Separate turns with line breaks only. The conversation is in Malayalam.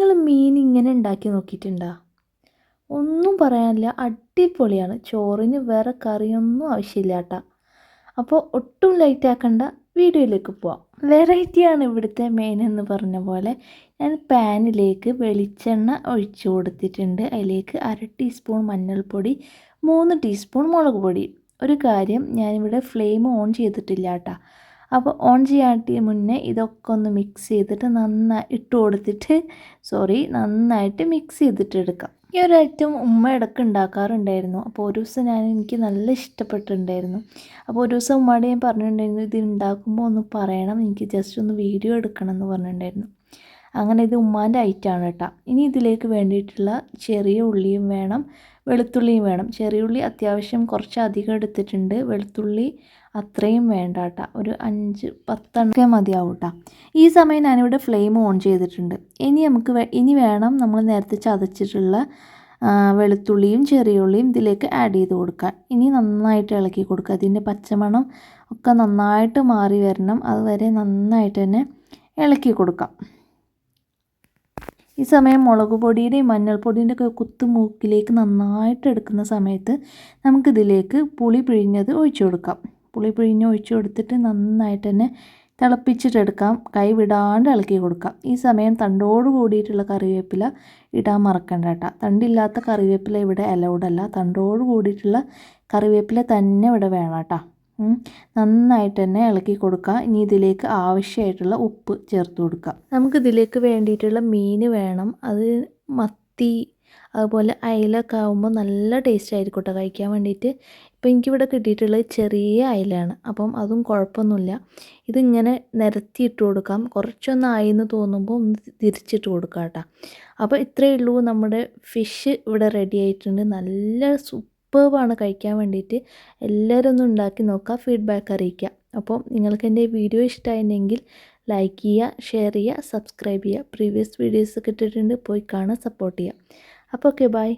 നിങ്ങൾ മീൻ ഇങ്ങനെ ഉണ്ടാക്കി നോക്കിയിട്ടുണ്ടോ? ഒന്നും പറയാനില്ല. അടിപൊളിയാണ്. ചോറിന് വേറെ കറിയൊന്നും ആവശ്യമില്ല കേട്ടോ അപ്പോൾ ഒട്ടും ലൈറ്റ് ആക്കണ്ട. വീഡിയോയിലേക്ക് പോവാം. വെറൈറ്റിയാണ് ഇവിടുത്തെ മെയിൻ എന്ന് പറഞ്ഞ പോലെ. ഞാൻ പാനിലേക്ക് വെളിച്ചെണ്ണ ഒഴിച്ചു കൊടുത്തിട്ടുണ്ട്. അതിലേക്ക് അര ടീസ്പൂൺ മഞ്ഞൾപ്പൊടി മൂന്ന് ടീസ്പൂൺ മുളക് പൊടി. ഒരു കാര്യം ഞാനിവിടെ ഫ്ലെയിം ഓൺ ചെയ്തിട്ടില്ല കേട്ടോ അപ്പോൾ ഓൺ ചെയ്യാട്ടി മുന്നേ ഇതൊക്കെ ഒന്ന് മിക്സ് ചെയ്തിട്ട് നന്നായി ഇട്ട് കൊടുത്തിട്ട് സോറി നന്നായിട്ട് മിക്സ് ചെയ്തിട്ട് എടുക്കാം. ഈ ഒരു ഐറ്റം ഉമ്മ ഇടയ്ക്ക് ഉണ്ടാക്കാറുണ്ടായിരുന്നു. അപ്പോൾ ഒരു ദിവസം ഞാൻ എനിക്ക് നല്ല ഇഷ്ടപ്പെട്ടിട്ടുണ്ടായിരുന്നു. അപ്പോൾ ഒരു ദിവസം ഉമ്മയോട് ഞാൻ പറഞ്ഞിട്ടുണ്ടായിരുന്നു ഇത് ഉണ്ടാക്കുമ്പോൾ ഒന്ന് പറയണം. എനിക്ക് ജസ്റ്റ് ഒന്ന് വീഡിയോ എടുക്കണം എന്ന് പറഞ്ഞിട്ടുണ്ടായിരുന്നു. അങ്ങനെ ഇത് ഉമ്മാന്റെ ഐറ്റാണ് കേട്ടോ. ഇനി ഇതിലേക്ക് വേണ്ടിയിട്ടുള്ള ചെറിയ ഉള്ളിയും വേണം വെളുത്തുള്ളിയും വേണം. ചെറിയ ഉള്ളി അത്യാവശ്യം കുറച്ച് അധികം എടുത്തിട്ടുണ്ട്. വെളുത്തുള്ളി അത്രയും വേണ്ട കേട്ടോ. ഒരു അഞ്ച് പത്തെണ്ണൊക്കെ മതിയാവും കേട്ടോ. ഈ സമയം ഞാനിവിടെ ഫ്ലെയിം ഓൺ ചെയ്തിട്ടുണ്ട്. ഇനി നമുക്ക് ഇനി വേണം നമ്മൾ നേരത്തെ ചതച്ചിട്ടുള്ള വെളുത്തുള്ളിയും ചെറിയ ഉള്ളിയും ഇതിലേക്ക് ആഡ് ചെയ്ത് കൊടുക്കുക ഇനി നന്നായിട്ട് ഇളക്കി കൊടുക്കുക. അതിന്റെ പച്ചമണം ഒക്കെ നന്നായിട്ട് മാറി വരണം. അതുവരെ നന്നായിട്ട് തന്നെ ഇളക്കി കൊടുക്കാം. ഈ സമയം മുളക് പൊടിയുടെയും മഞ്ഞൾപ്പൊടിയുടെ ഒക്കെ കുത്തു മൂക്കിലേക്ക് നന്നായിട്ട് എടുക്കുന്ന സമയത്ത് നമുക്കിതിലേക്ക് പുളി പിഴിഞ്ഞത് ഒഴിച്ചു കൊടുക്കാം. പുളി പിഴിഞ്ഞ് ഒഴിച്ചു കൊടുത്തിട്ട് നന്നായിട്ട് തന്നെ തിളപ്പിച്ചിട്ടെടുക്കാം കൈ വിടാണ്ട് ഇളക്കി കൊടുക്കാം. ഈ സമയം തണ്ടോട് കൂടിയിട്ടുള്ള കറിവേപ്പില ഇടാൻ മറക്കണ്ട കേട്ടോ. തണ്ടില്ലാത്ത കറിവേപ്പില ഇവിടെ അലൗഡല്ല തണ്ടോട് കൂടിയിട്ടുള്ള കറിവേപ്പില തന്നെ ഇവിടെ വേണം കേട്ടോ. നന്നായിട്ട് തന്നെ ഇളക്കി കൊടുക്കുക ഇനി ഇതിലേക്ക് ആവശ്യമായിട്ടുള്ള ഉപ്പ് ചേർത്ത് കൊടുക്കുക നമുക്ക് ഇതിലേക്ക് വേണ്ടിയിട്ടുള്ള മീൻ വേണം. അത് മത്തി അതുപോലെ അയലൊക്കെ ആകുമ്പോൾ നല്ല ടേസ്റ്റ് ആയിരിക്കും കേട്ടോ കഴിക്കാൻ വേണ്ടിയിട്ട്. ഇപ്പോൾ എനിക്കിവിടെ കിട്ടിയിട്ടുള്ളത് ചെറിയ അയലാണ്. അപ്പം അതും കുഴപ്പമൊന്നുമില്ല. ഇതിങ്ങനെ നിരത്തിയിട്ട് കൊടുക്കാം. കുറച്ചൊന്ന് എന്ന് തോന്നുമ്പോൾ ഒന്ന് തിരിച്ചിട്ട് കൊടുക്കാം കേട്ടോ അപ്പോൾ ഇത്രയേ ഉള്ളൂ. നമ്മുടെ ഫിഷ് ഇവിടെ റെഡി ആയിട്ടുണ്ട്. നല്ല സൂപ്പർബാണ് കഴിക്കാൻ വേണ്ടിയിട്ട് എല്ലാവരും ഒന്ന് ഉണ്ടാക്കി നോക്കുക ഫീഡ്ബാക്ക് അറിയിക്കുക. അപ്പോൾ നിങ്ങൾക്ക് എന്റെ വീഡിയോ ഇഷ്ടമായിട്ടുണ്ടെങ്കിൽ ലൈക്ക് ചെയ്യുക ഷെയർ ചെയ്യുക സബ്സ്ക്രൈബ് ചെയ്യുക. പ്രീവിയസ് വീഡിയോസ് കിട്ടിയിട്ടുണ്ട് പോയി കാണാൻ സപ്പോർട്ട് ചെയ്യുക. അപ്പോൾ ഓക്കെ ബൈ